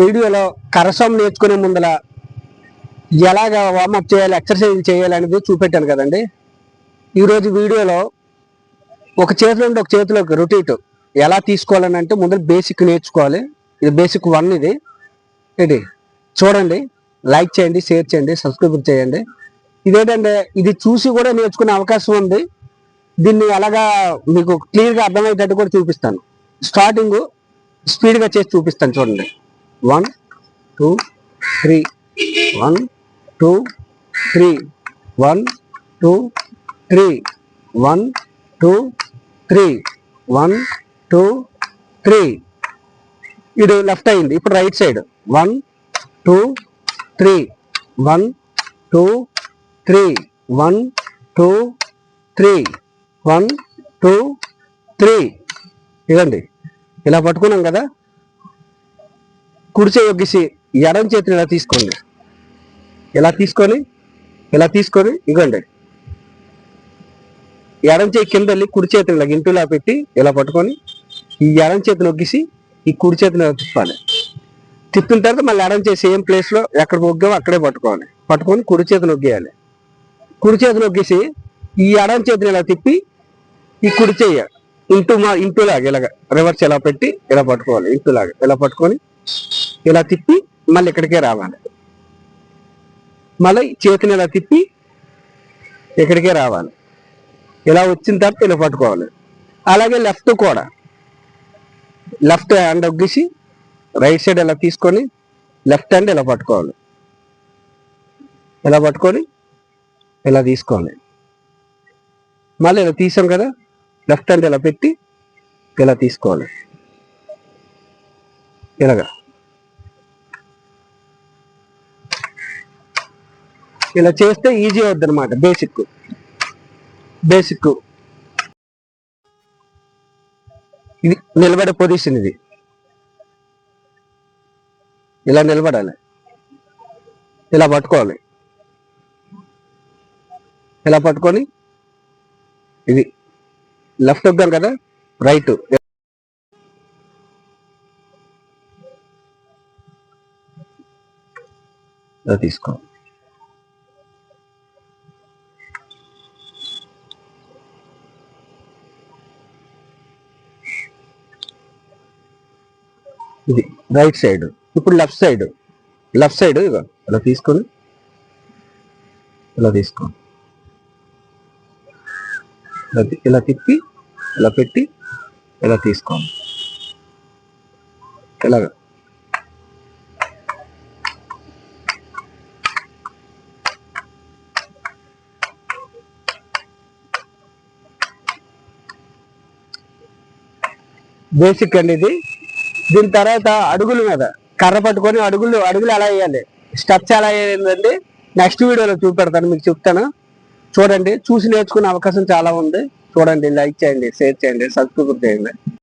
వీడియోలో కరసం నేర్చుకునే ముందల ఎలాగ వార్మప్ చేయాలి ఎక్సర్సైజ్ చేయాలి అనేది చూపెట్టాను కదండి. ఈరోజు వీడియోలో ఒక చేతిలో నుండి ఒక చేతిలోకి రొటీట్ ఎలా తీసుకోవాలని అంటే ముందర బేసిక్ నేర్చుకోవాలి. ఇది బేసిక్ వన్ ఇది. ఇది చూడండి లైక్ చేయండి షేర్ చేయండి సబ్స్క్రైబ్ చేయండి. ఇదేంటంటే ఇది చూసి కూడా నేర్చుకునే అవకాశం ఉంది. దీన్ని ఎలాగా మీకు క్లియర్గా అర్థమయ్యేటట్టు కూడా చూపిస్తాను. స్టార్టింగ్ స్పీడ్గా చేసి చూపిస్తాను చూడండి. One two three. One two three. One two three. One two three. One two three. ఇది లెఫ్ట్ అయింది. ఇప్పుడు right side. One two three. One two three. One two three. One two three. ఇదండి ఇలా పట్టుకున్నాం కదా. కుడి ఒగ్గిసి ఎడం చేతిని ఇలా తీసుకోండి ఇలా తీసుకొని ఇలా తీసుకొని ఇగోండి. ఎడం చేయి కింద వెళ్ళి కుడి చేతిని ఇలా ఇంటిలా పెట్టి ఇలా పట్టుకొని ఈ ఎడం చేతిని ఒగ్గిసి ఈ కుడి చేతిని తిప్పాలి. తిప్పిన తర్వాత మళ్ళీ ఎడం చేసి సేమ్ ప్లేస్లో ఎక్కడ ఒగ్గామో అక్కడే పట్టుకోవాలి. పట్టుకొని కుడి చేతిని ఒగ్గేయాలి. కుడి చేతిని ఒగ్గేసి ఈ ఎడం చేతిని ఇలా తిప్పి ఈ కుడి చేయ ఇంటూ మా ఇంటూలాగా ఇలాగ రివర్స్ ఇలా పెట్టి ఇలా పట్టుకోవాలి. ఇంటూలాగా ఇలా పట్టుకొని ఇలా తిప్పి మళ్ళీ ఇక్కడికే రావాలి. మళ్ళీ చేతిని ఇలా తిప్పి ఇక్కడికే రావాలి. ఇలా వచ్చిన తర్వాత ఇలా పట్టుకోవాలి. అలాగే లెఫ్ట్ కూడా. లెఫ్ట్ హ్యాండ్ ఒగ్గిసి రైట్ సైడ్ ఇలా తీసుకొని లెఫ్ట్ హ్యాండ్ ఇలా పట్టుకోవాలి. ఇలా పట్టుకొని ఇలా తీసుకోవాలి. మళ్ళీ ఇలా తీసాం కదా లెఫ్ట్ హ్యాండ్ ఇలా పెట్టి ఇలా తీసుకోవాలి. ఇలాగా. ఇలా చేస్తే ఈజీ అవుద్ది అనమాట బేసిక్ బేసిక్ ఇది నిలబడే పొజిషన్ ఇది. ఇలా నిలబడాలి. ఇలా పట్టుకోవాలి. ఇలా పట్టుకొని ఇది లెఫ్ట్ వద్దాం కదా రైట్ తీసుకోవాలి. ఇది రైట్ సైడ్ ఇప్పుడు లెఫ్ట్ సైడ్ లెఫ్ట్ సైడ్ ఇగో ఇలా తీసుకొని ఇలా తీసుకో ఇలా ఇలా తిప్పి ఇలా పెట్టి ఇలా తీసుకోండి. ఇలాగ బేసిక్ అండి ఇది దీని తర్వాత అడుగుల మీద కర్ర పట్టుకొని అడుగులు అడుగులు ఎలా వేయాలి స్టెప్స్ ఎలా వేయాలండి నెక్స్ట్ వీడియోలో చూపెడతాను మీకు చెప్తాను. చూడండి చూసి నేర్చుకునే అవకాశం చాలా ఉంది. చూడండి లైక్ చేయండి షేర్ చేయండి సబ్స్క్రైబ్ చేయండి.